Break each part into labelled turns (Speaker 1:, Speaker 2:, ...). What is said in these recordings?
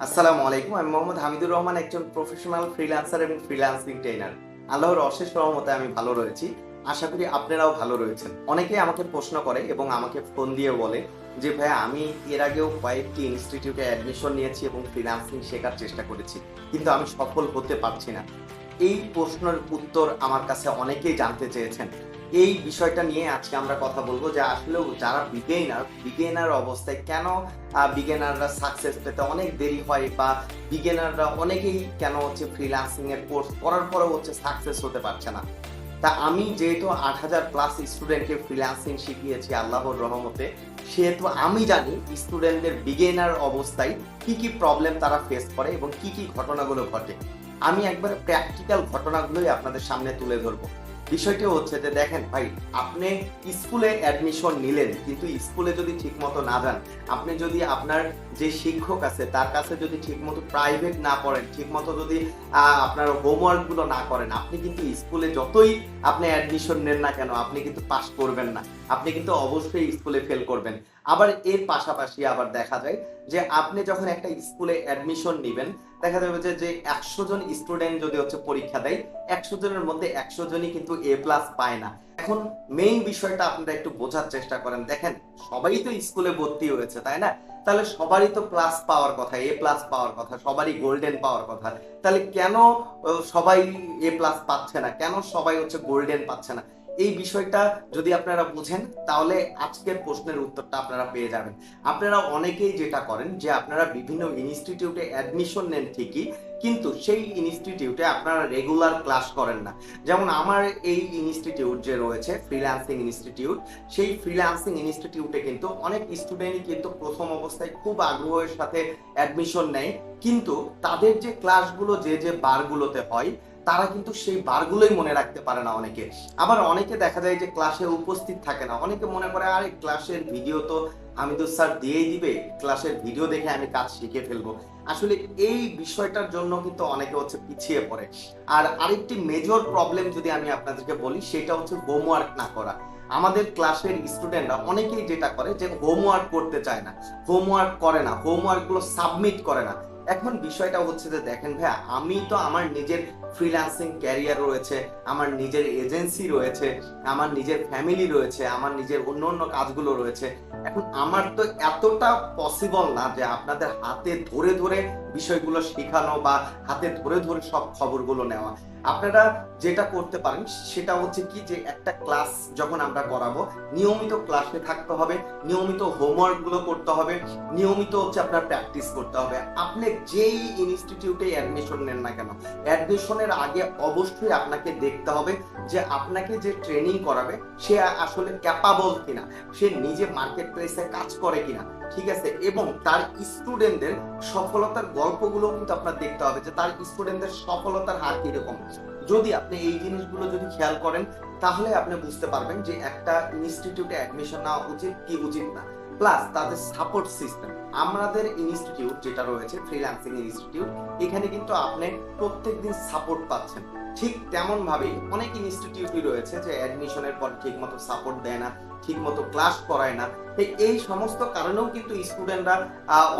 Speaker 1: আসসালামু আলাইকুম, আমি মোহাম্মদ হামিদুর রহমান, একজন প্রফেশনাল ফ্রিল্যান্সার এবং ফ্রিল্যান্সিং ট্রেনার আল্লাহর অশেষ রহমতে আমি ভালো রয়েছি। আশা করি আপনারাও ভালো রয়েছেন। অনেকেই আমাকে প্রশ্ন করে এবং আমাকে ফোন দিয়ে বলে যে ভাইয়া আমি এর আগেও কয়েকটি ইনস্টিটিউটে অ্যাডমিশন নিয়েছি এবং ফ্রিল্যান্সিং শেখার চেষ্টা করেছি, কিন্তু আমি সফল হতে পারছি না। এই প্রশ্নের উত্তর আমার কাছে অনেকেই জানতে চেয়েছেন। এই বিষয়টা নিয়ে আজকে আমরা কথা বলব যে আসলে যারা বিগেইনার বিগেইনার অবস্থায় কেন বিগেনাররা সাকসেস পেতে অনেক দেরি হয় বা বিগেনাররা অনেকেই কেন হচ্ছে ফ্রিল্যান্সিং এর কোর্স করার পরেও হচ্ছে সাকসেস হতে পারছে না। তা আমি যেহেতু আট হাজার প্লাস স্টুডেন্টকে ফ্রিল্যান্সিং শিখিয়েছি আল্লাহর রহমতে, সেহেতু আমি জানি স্টুডেন্টদের বিগেনার অবস্থায় কি কি প্রবলেম তারা ফেস করে এবং কি কি ঘটনাগুলো ঘটে। আমি একবার প্র্যাকটিক্যাল ঘটনাগুলোই আপনাদের সামনে তুলে ধরবো। বিষয়টি হচ্ছে যে দেখেন ভাই, আপনি স্কুলে অ্যাডমিশন নিলেন, কিন্তু স্কুলে যদি ঠিকমতো না যান, আপনি যদি আপনার যে শিক্ষক আছে, তার কাছে যদি ঠিকমতো প্রাইভেট না পড়েন, ঠিকমতো যদি আপনার হোমওয়ার্কগুলো না করেন, আপনি কিন্তু স্কুলে যতই আপনি অ্যাডমিশন নেন না কেন, আপনি কিন্তু পাস করবেন না। আপনি কিন্তু অবশ্যই স্কুলে ফেল করবেন। আবার এর পাশাপাশি আবার দেখা যায় যে আপনি যখন একটা স্কুলে অ্যাডমিশন নেবেন, দেখা যাবে যে একশো জন স্টুডেন্ট যদি হচ্ছে পরীক্ষা দেয়, একশো জনের মধ্যে একশো জনই কিন্তু এ প্লাস পায় না। এখন মেইন বিষয়টা আপনারা একটু বোঝার চেষ্টা করেন। দেখেন, সবাই তো স্কুলে ভর্তি হয়েছে, তাই না? তাহলে সবারই তো প্লাস পাওয়ার কথা এ প্লাস পাওয়ার কথা, সবারই গোল্ডেন পাওয়ার কথা। তাহলে কেন সবাই এ প্লাস পাচ্ছে না? কেন সবাই হচ্ছে গোল্ডেন পাচ্ছে না? এই বিষয়টা যদি আপনারা বুঝেন, তাহলে আজকের প্রশ্নের উত্তরটা আপনারা পেয়ে যাবেন। আপনারা অনেকেই যেটা করেন যে, আপনারা বিভিন্ন ইনস্টিটিউটে অ্যাডমিশন নেন ঠিকই, কিন্তু সেই ইনস্টিটিউটে আপনারা রেগুলার ক্লাস করেন না। যেমন আমার এই ইনস্টিটিউট যে রয়েছে ফ্রিল্যান্সিং ইনস্টিটিউট সেই ফ্রিল্যান্সিং ইনস্টিটিউটে কিন্তু অনেক স্টুডেন্টই কিন্তু প্রথম অবস্থায় খুব আগ্রহের সাথে অ্যাডমিশন নেয়, কিন্তু তাদের যে ক্লাসগুলো যে যে বারগুলোতে হয় তারা কিন্তু সেই বারগুলোই মনে রাখতে পারে না অনেকে। আবার অনেকে দেখা যায় যে ক্লাসে উপস্থিত থাকে না। অনেকে মনে করে, আরে ক্লাসের ভিডিও তো হামিদুর স্যার দিয়েই দিবে। ক্লাসের ভিডিও দেখে আমি কাজ শিখে ফেলব। আসলে এই বিষয়টার জন্য কিন্তু অনেকে হচ্ছে পিছিয়ে পড়ে। আর আরেকটি মেজর প্রবলেম যদি আমি আপনাদেরকে বলি, সেটা হচ্ছে হোমওয়ার্ক না করা। আমাদের ক্লাসের স্টুডেন্টরা অনেকেই যেটা করে যে হোমওয়ার্ক করতে চায় না। হোমওয়ার্ক করে না। হোমওয়ার্কগুলো সাবমিট করে না। এখন বিষয়টা হচ্ছে যে দেখেন ভাই আমি তো আমার নিজের ফ্রিল্যান্সিং ক্যারিয়ার রয়েছে, আমার নিজের এজেন্সি রয়েছে, আমার নিজের ফ্যামিলি রয়েছে, আমার নিজের অন্য অন্য কাজগুলো রয়েছে। এখন আমার তো এতটা পসিবল না যে আপনাদের হাতে ধরে ধরে বিষয়গুলো শেখানো বা হাতে ধরে ধরে সব খবরগুলো নেওয়া। আপনারা যেটা করতে পারেন, সেটা হচ্ছে কি যে একটা ক্লাস যখন আমরা করাবো, নিয়মিত ক্লাসে থাকতে হবে, নিয়মিত হোমওয়ার্কগুলো করতে হবে, নিয়মিত হচ্ছে আপনার প্র্যাকটিস করতে হবে। আপনি যেই ইনস্টিটিউটে অ্যাডমিশন নেন না কেন অ্যাডমিশনের আগে অবশ্যই আপনাকে দেখতে হবে যে আপনাকে যে ট্রেনিং করাবে, সে আসলে ক্যাপাবল কিনা, সে নিজে মার্কেট প্লেসে কাজ করে কিনা। ঠিক আছে? এবং তার স্টুডেন্টদের সফলতার গল্পগুলো কিন্তু আপনার দেখতে হবে যে তার স্টুডেন্টদের সফলতার হার কীরকম। যদি আপনি এই জিনিসগুলো যদি খেয়াল করেন, তাহলে আপনি বুঝতে পারবেন যে একটা ইনস্টিটিউটে অ্যাডমিশন নেওয়া উচিত কি উচিত না। প্লাস তাদের সাপোর্ট সিস্টেম আমাদের ইনস্টিটিউট যেটা রয়েছে ফ্রিল্যান্সিং ইনস্টিটিউট এখানে কিন্তু আপনি প্রত্যেক দিন সাপোর্ট পাচ্ছেন। ঠিক তেমন ভাবেই অনেক ইনস্টিটিউটই রয়েছে যে অ্যাডমিশনের পর ঠিক মতো সাপোর্ট দেয় না। ঠিক মতো ক্লাস করায় না। এই সমস্ত কারণেও কিন্তু স্টুডেন্টরা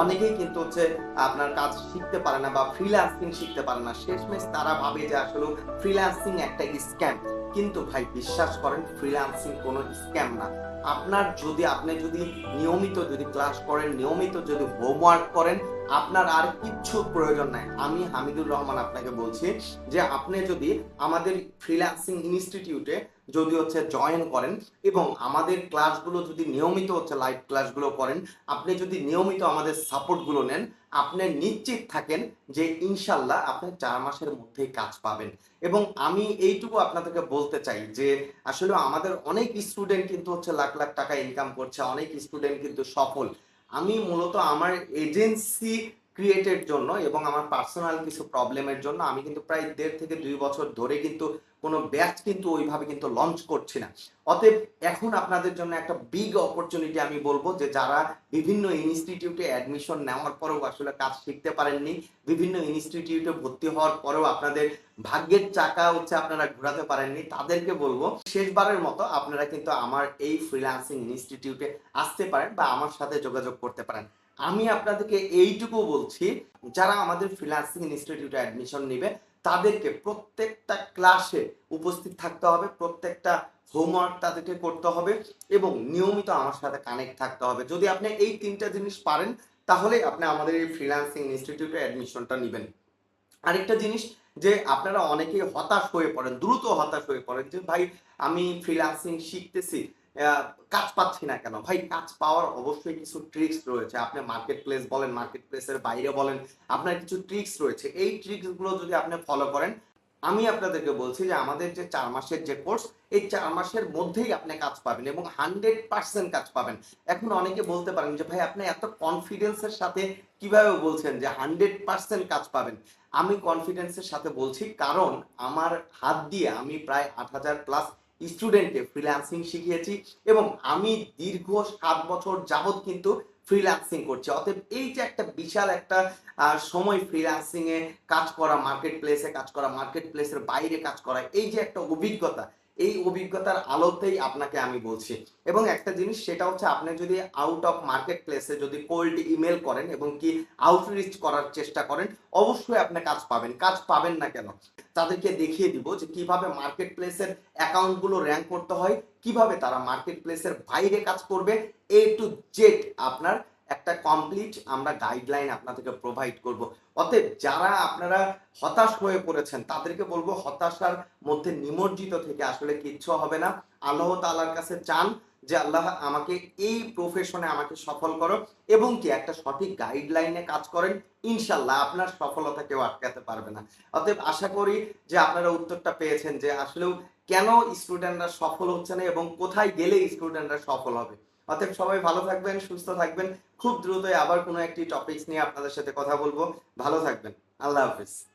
Speaker 1: অনেকেই কিন্তু হচ্ছে আপনার কাজ শিখতে পারে না বা ফ্রিল্যান্সিং শিখতে পারে না। শেষমেশ তারা ভাবে যে আসলে ফ্রিল্যান্সিং একটা স্ক্যাম কিন্তু ভাই, বিশ্বাস করেন ফ্রিল্যান্সিং কোনো স্ক্যাম না। আপনার যদি, আপনি যদি নিয়মিত যদি ক্লাস করেন, নিয়মিত যদি হোমওয়ার্ক করেন, আপনার আর কিচ্ছু প্রয়োজন নাই। আমি হামিদুর রহমান আপনাকে বলছি যে, আপনি যদি আমাদের ফ্রিল্যান্সিং ইনস্টিটিউটে যদি হচ্ছে জয়েন করেন এবং আমাদের ক্লাসগুলো যদি নিয়মিত হচ্ছে লাইভ ক্লাসগুলো করেন, আপনি যদি নিয়মিত আমাদের সাপোর্টগুলো নেন, আপনি নিশ্চিত থাকেন যে ইনশাল্লাহ আপনি চার মাসের মধ্যেই কাজ পাবেন। এবং আমি এইটুকু আপনাদেরকে বলতে চাই যে আসলে আমাদের অনেক স্টুডেন্ট কিন্তু হচ্ছে লাখ লাখ টাকা ইনকাম করছে, অনেক স্টুডেন্ট কিন্তু সফল। আমি মূলত আমার এজেন্সি ক্রিয়েটের জন্য এবং আমার পার্সোনাল কিছু প্রবলেমের জন্য আমি কিন্তু প্রায় দেড় থেকে দুই বছর ধরে কিন্তু কোনো ব্যাচ কিন্তু ওইভাবে কিন্তু লঞ্চ করছি না। অতএব এখন আপনাদের জন্য একটা বিগ অপরচুনিটি আমি বলব যে যারা বিভিন্ন ইনস্টিটিউটে অ্যাডমিশন নেওয়ার পরেও আসলে কাজ শিখতে পারেননি, বিভিন্ন ইনস্টিটিউটে ভর্তি হওয়ার পরেও আপনাদের ভাগ্যের চাকা হচ্ছে আপনারা ঘোরাতে পারেননি, তাদেরকে বলব শেষবারের মতো আপনারা কিন্তু আমার এই ফ্রিল্যান্সিং ইনস্টিটিউটে আসতে পারেন বা আমার সাথে যোগাযোগ করতে পারেন। আমি আপনাদেরকে এইটুকু বলছি, যারা আমাদের ফ্রিল্যান্সিং ইনস্টিটিউটে অ্যাডমিশন নেবে তাদেরকে প্রত্যেকটা ক্লাসে উপস্থিত থাকতে হবে, প্রত্যেকটা হোমওয়ার্ক তাদেরকে করতে হবে এবং নিয়মিত আমার সাথে কানেক্ট থাকতে হবে। যদি আপনি এই তিনটা জিনিস পারেন, তাহলে আপনি আমাদের এই ফ্রিল্যান্সিং ইনস্টিটিউটে অ্যাডমিশনটা নেবেন। আরেকটা জিনিস যে আপনারা অনেকেই হতাশ হয়ে পড়েন, দ্রুত হতাশ হয়ে পড়েন যে, ভাই, আমি ফ্রিল্যান্সিং শিখতেছি। কাজ পাচ্ছি না কেন? ভাই, কাজ পাওয়ার অবশ্যই কিছু ট্রিক্স রয়েছে। আপনি মার্কেট প্লেস বলেন মার্কেট প্লেসের বাইরে বলেন, আপনার কিছু ট্রিক্স রয়েছে। এই ট্রিক্সগুলো যদি আপনি ফলো করেন, আমি আপনাদেরকে বলছি যে আমাদের যে চার মাসের যে কোর্স এই চার মাসের মধ্যেই আপনি কাজ পাবেন এবং হান্ড্রেড পার্সেন্ট কাজ পাবেন। এখন অনেকে বলতে পারেন যে, ভাই, আপনি এত কনফিডেন্সের সাথে কীভাবে বলছেন যে হান্ড্রেড পার্সেন্ট কাজ পাবেন? আমি কনফিডেন্সের সাথে বলছি কারণ আমার হাত দিয়ে আমি প্রায় আট হাজার প্লাস স্টুডেন্টকে ফ্রিল্যান্সিং শিখিয়েছি এবং আমি দীর্ঘ সাত বছর যাবৎ কিন্তু ফ্রিল্যান্সিং করছি। অতএব এই যে একটা বিশাল একটা সময় ফ্রিল্যান্সিংয়ে কাজ করা মার্কেট প্লেসে কাজ করা মার্কেট প্লেসের বাইরে কাজ করা, এই যে একটা অভিজ্ঞতা এই অভিজ্ঞতার আলোতেই আপনাকে আমি বলছি। এবং একটা জিনিস, সেটা হচ্ছে আপনি যদি আউট অফ মার্কেট প্লেসে যদি কোল্ড ইমেল করেন এবং কি আউটরিচ করার চেষ্টা করেন, অবশ্যই আপনি কাজ পাবেন। কাজ পাবেন না কেন? তাদেরকে দেখিয়ে দিব যে কীভাবে মার্কেট প্লেসের অ্যাকাউন্টগুলো র্যাঙ্ক করতে হয়, কীভাবে তারা মার্কেট প্লেসের বাইরে কাজ করবে এ টু জেড আপনার একটা কমপ্লিট আমরা গাইডলাইন আপনাদেরকে প্রোভাইড করব। অতএব যারা আপনারা হতাশ হয়ে পড়েছেন, তাদেরকে বলব হতাশার মধ্যে নিমজ্জিত থেকে আসলে কিচ্ছু হবে না। আল্লাহ তাআলার কাছে চান যে আল্লাহ আমাকে এই প্রফেশনে আমাকে সফল করো এবং কি একটা সঠিক গাইডলাইনে কাজ করেন ইনশাল্লাহ আপনার সফলতা কেউ আটকাতে পারবে না। অতএব আশা করি যে আপনারা উত্তরটা পেয়েছেন যে আসলেও কেন স্টুডেন্টরা সফল হচ্ছে না এবং কোথায় গেলে স্টুডেন্টরা সফল হবে। অতএব সবাই ভালো থাকবেন, সুস্থ থাকবেন। খুব দ্রুতই আবার কোনো একটি টপিকস নিয়ে আপনাদের সাথে কথা বলব। ভালো থাকবেন। আল্লাহ হাফিজ।